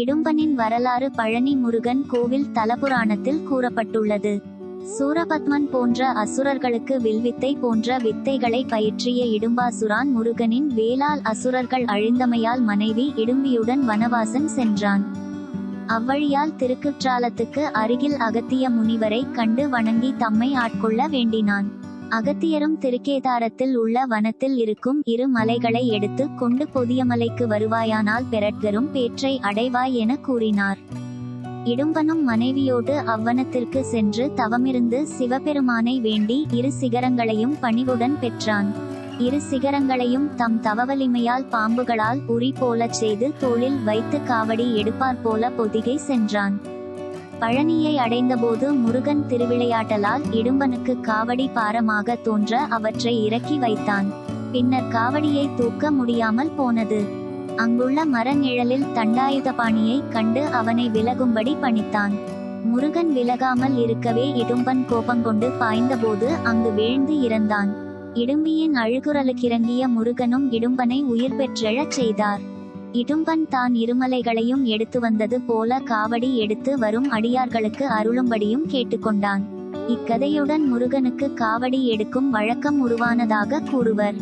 இடும்பனின் வரலாறு பழனி முருகன் கோவில் தலபுராணத்தில் கூறப்பட்டுள்ளது. சூரபத்மன் போன்ற அசுரர்களுக்கு வில்வித்தை போன்ற வித்தைகளை பயிற்றிய இடும்பாசுரான் முருகனின் வேளால் அசுரர்கள் அழிந்தமையால் மனைவி இடும்பியுடன் வனவாசம் சென்றான். அவ்வழியால் திருக்குற்றாலத்துக்கு அருகில் அகத்திய முனிவரை கண்டு வணங்கி தம்மை ஆட்கொள்ள வேண்டினான். அகத்தியரும் திருக்கேதாரத்தில் உள்ள வனத்தில் இருக்கும் இரு மலைகளை எடுத்து கொண்டு பொதியமலைக்கு வருவாயானால் பெறட்கரும் பேற்றை அடைவாய் என கூறினார். இடும்பனும் மனைவியோடு அவ்வனத்திற்கு சென்று தவமிருந்து சிவபெருமானை வேண்டி இரு சிகரங்களையும் பணிவுடன் பெற்றான். இரு சிகரங்களையும் தம் தவவலிமையால் பாம்புகளால் உரி போலச் செய்து தோளில் வைத்து காவடி எடுப்பார் போல பொதிகை சென்றான். பழனியை அடைந்தபோது முருகன் திருவிளையாட்டலால் இடும்பனுக்கு காவடி பாரமாக தோன்ற அவற்றை இறக்கி வைத்தான். பின்னர் காவடியை தூக்க முடியாமல் போனது. அங்குள்ள மர நிழலில் தண்டாயுதபாணியை கண்டு அவனை விலகும்படி பணித்தான். முருகன் விலகாமல் இருக்கவே இடும்பன் கோபங்கொண்டு பாய்ந்தபோது அங்கு வீழ்ந்து இறந்தான். இடும்பியின் அழுகுரலுக்கிறங்கிய முருகனும் இடும்பனை உயிர் பெற்றெழச் செய்தார். இடும்பன் தான் இருமலைகளையும் எடுத்து வந்தது போல காவடி எடுத்து வரும் அடியார்களுக்கு அருளும்படியும் கேட்டுக்கொண்டான். இக்கதையுடன் முருகனுக்கு காவடி எடுக்கும் வழக்கம் உருவானதாக கூறுவர்.